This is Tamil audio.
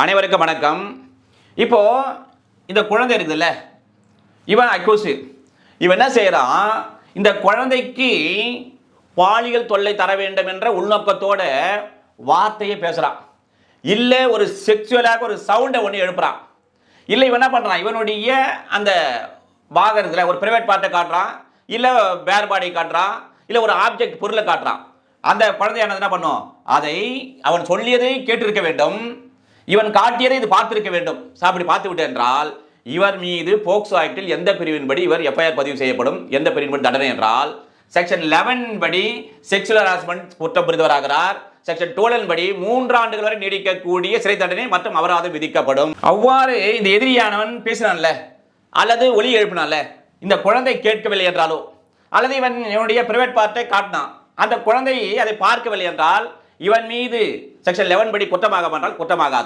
அனைவருக்கும் வணக்கம். இப்போ இந்த குழந்தை இருக்குதுல்ல இவன் அக்யூஸு இவன் என்ன செய்கிறான் இந்த குழந்தைக்கு பாலியல் தொல்லை தர வேண்டும் என்ற உள்நோக்கத்தோட வார்த்தையை பேசுகிறான் இல்லை ஒரு செக்ஷுவலாக ஒரு சவுண்டை ஒன்று எழுப்புறான். இல்லை இவன் என்ன பண்ணுறான் இவனுடைய அந்த வாகனத்தில் ஒரு ப்ரைவேட் பார்ட்டை காட்டுறான் இல்லை பேர் பாடி காட்டுறான் இல்லை ஒரு ஆப்ஜெக்ட் பொருளை காட்டுறான். அந்த குழந்தையானது என்ன பண்ணும்? அதை அவன் சொல்லியதை கேட்டிருக்க வேண்டும். இவன் காட்டியதை இது பார்த்திருக்க வேண்டும். அப்படி பார்த்து விட்டு என்றால் இவர் மீது போக்சோ ஆக்டில் எந்த பிரிவின்படி இவர் எஃப்ஐஆர் பதிவு செய்யப்படும்? எந்த பிரிவின்படி தண்டனை என்றால் செக்ஷன் லெவன் படி செக்ஷுவல் ஹராஸ்மெண்ட் குற்றம் புரிந்தவராகிறார் செக்ஷன் டுவெல் படி மூன்று ஆண்டுகள் வரை நீடிக்கக்கூடிய சிறை தண்டனை மற்றும் அபராதம் விதிக்கப்படும். அவ்வாறு இந்த எதிரியானவன் பேசினான்ல அல்லது ஒலி எழுப்பினான்ல இந்த குழந்தை கேட்கவில்லை என்றாலோ அல்லது இவன் இவனுடைய பிரைவேட் பார்ட்டை காட்டினான் அந்த குழந்தையை அதை பார்க்கவில்லை என்றால் இவன் மீது செக்ஷன் லெவன் படி குற்றமாக என்றால் குற்றமாகாது.